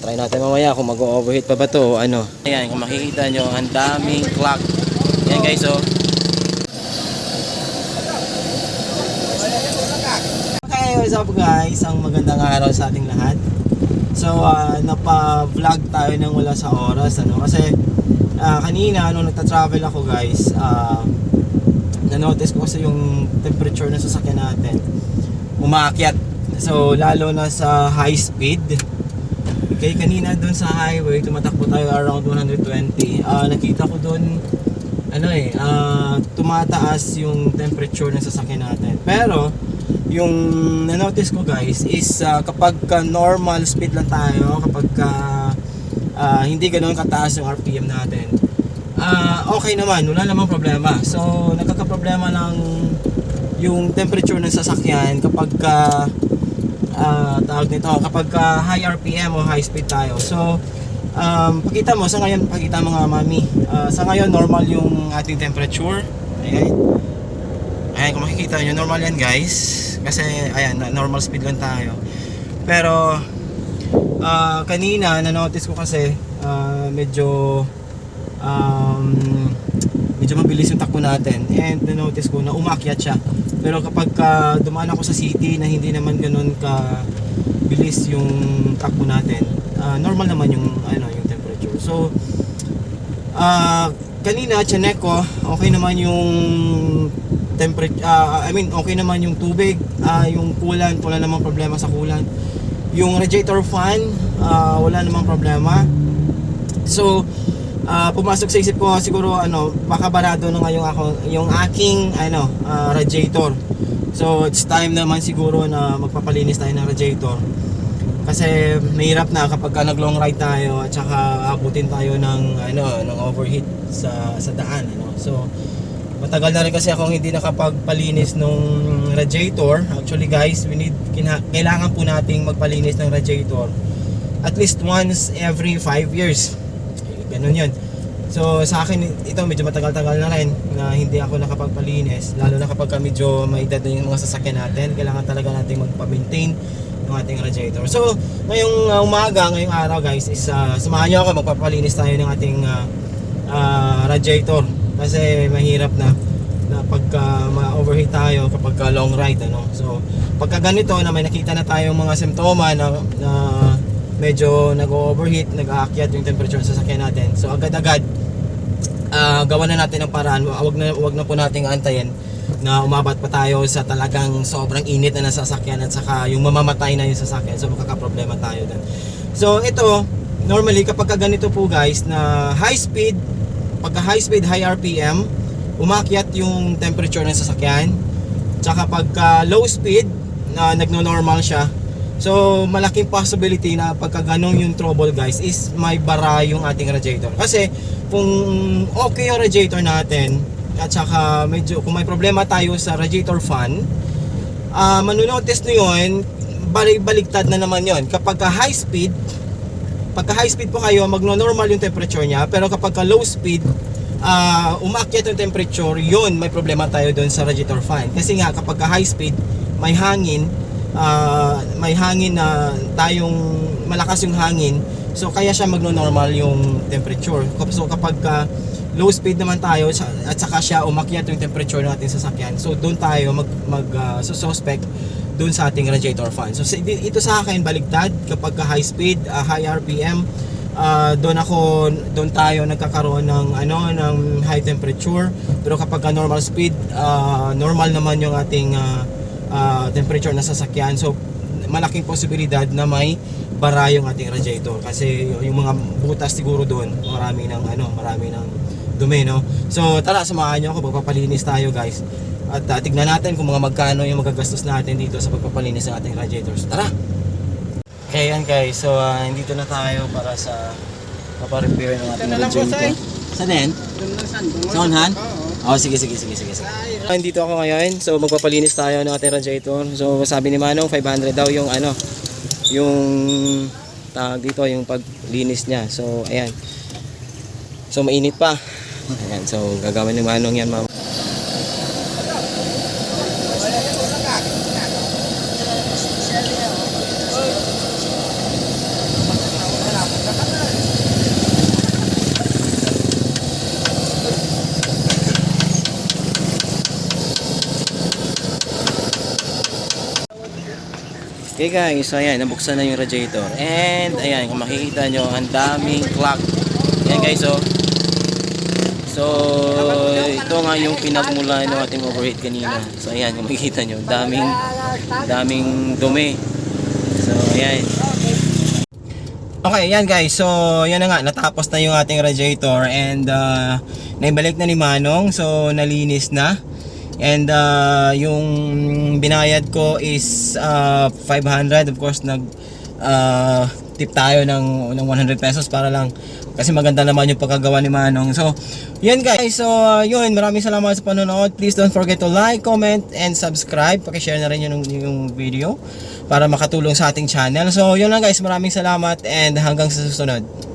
Try natin mamaya kung mag-overheat pa ba to o ano. Ayan, kung makikita nyo, ang daming clock. Ayan guys, oh. Okay, what's up guys? Ang magandang araw sa ating lahat. So, ah, napa-vlog tayo ng wala sa oras, ano? Kasi, ah, kanina, nung nagta-travel ako guys, ah, na-notice ko kasi yung temperature ng sasakyan natin umaakyat. So, lalo na sa high speed. Okay, kanina doon sa highway, tumatakbo tayo around 120. Ah, nakita ko doon, ano eh, ah, tumataas yung temperature ng sasakyan natin. Pero, yung na-notice ko guys is ah, kapag ka normal speed lang tayo, kapag ka ah, hindi ganoon kataas yung RPM natin, ah, okay naman, wala namang problema. So, nagkakaproblema ng yung temperature ng sasakyan kapag ka ah, tawag nito, kapag ka high RPM o high speed tayo. So, um, pakita mo, sa ngayon, pakita mga mami. Ah, sa ngayon, normal yung ating temperature. Ayan. Ayan, kung makikita nyo, normal yan guys. Kasi, ayan, normal speed lang tayo. Pero, ah, kanina, na-notice ko kasi, ah, medyo, um, medyo mabilis yung takbo natin. And na-notice ko na umakyat siya. Pero kapag ka dumaan ako sa city na hindi naman ganun ka bilis yung takbo natin, ah, normal naman yung ano yung temperature. So ah kanina chinek ko, okay naman yung temperature I mean okay naman yung tubig, ah, yung coolant, wala namang problema sa coolant. Yung radiator fan, ah, wala namang problema. So, ah, pumasok sa isip ko siguro ano, baka barado na ngayong ako yung aking ano, ah, radiator. So, it's time naman siguro na magpapalinis tayo ng radiator. Kasi mahirap na kapag ka nag-long ride tayo at saka abutin tayo ng ano, ng overheat sa sa daan, ano. So, matagal na rin kasi akong hindi nakapagpalinis nung radiator. Actually, guys, we need kina- kailangan po nating magpalinis ng radiator at least once every 5 years. Ganun yun. So sa akin ito medyo matagal-tagal na rin na hindi ako nakapagpalinis lalo na kapag ka medyo may edad na yung mga sasakyan natin kailangan talaga natin magpa-maintain ng ating radiator. So ngayong uh, umaga, ngayong araw guys is uh, samahan niyo ako magpapalinis tayo ng ating uh, uh, radiator kasi mahirap na na pagka ma-overheat tayo kapag ka long ride ano. So pagka ganito na may nakita na tayong mga simptoma na, na medyo nag-overheat, nag-aakyat yung temperature sa sasakyan natin. So agad-agad ah gawa na natin ng paraan. Wag na wag na po nating antayin na umabat pa tayo sa talagang sobrang init na nasa sasakyan at saka yung mamamatay na yung sasakyan. So makakaproblema tayo doon. So ito, normally kapag ka ganito po guys na high speed, pagka high speed, high RPM, umakyat yung temperature ng sasakyan. Tsaka pagka low speed, na nagno-normal siya, So, malaking possibility na pagka ganun yung trouble guys is may bara yung ating radiator. Kasi kung okay yung radiator natin at saka medyo kung may problema tayo sa radiator fan, ah manunotice nyo yun, balik-baliktad na naman yon Kapag ka high speed, pagka high speed po kayo, magno-normal yung temperature niya. Pero kapag ka low speed, ah umakyat yung temperature, yun, may problema tayo doon sa radiator fan. Kasi nga, kapag ka high speed, may hangin, ah, may hangin na tayong malakas yung hangin. So kaya siya magno-normal yung temperature. So kapag ka low speed naman tayo at saka siya umakyat yung temperature ng ating sasakyan so doon tayo mag, mag ah, suspect doon sa ating radiator fan. So ito sa akin baligtad. Kapag ka high speed ah, high RPM ah, doon ako doon tayo nagkakaroon ng ano ng high temperature. Pero kapag ka normal speed ah, normal naman yung ating ah, ah, temperature na sasakyan. So, malaking posibilidad na may bara yung ating radiator kasi yung mga butas siguro doon, marami ng ano, marami ng dumi, no? So, tara, samahan niyo ako, magpapalinis tayo, guys. At ah, tignan natin kung mga magkano yung magagastos natin dito sa pagpapalinis ng ating radiators. Tara! Okay, yan guys. So, ah, dito na tayo para sa paparepair ng ating radiator. Saan yan? Doon lang Oh, sige, sige, sige, sige. sige. Nandito ako ngayon. So, magpapalinis tayo ng ating radiator. So, sabi ni Manong, 500 daw yung ano, yung tawag dito, yung paglinis niya. So, ayan. So, mainit pa. Ayan, so, gagawin ni Manong yan, ma'am. Okay guys, so ayan, nabuksan na yung radiator. And ayan, kung makikita nyo, ang daming clock. Ayan guys, oh. So, ito nga yung pinagmula ng ating overheat kanina. So ayan, kung makikita nyo, daming, daming dumi. So ayan. Okay, yan guys. So, yan na nga. Natapos na yung ating radiator and uh, naibalik na ni Manong. So, nalinis na. And uh, yung binayad ko is uh, 500. Of course, nag uh, tip tayo ng, ng 100 pesos para lang kasi maganda naman yung pagkagawa ni Manong. So, yun guys. So, uh, yun. Maraming salamat sa panonood. Please don't forget to like, comment, and subscribe. Pakishare na rin yung, yung video para makatulong sa ating channel. So, yun lang guys. Maraming salamat and hanggang sa susunod.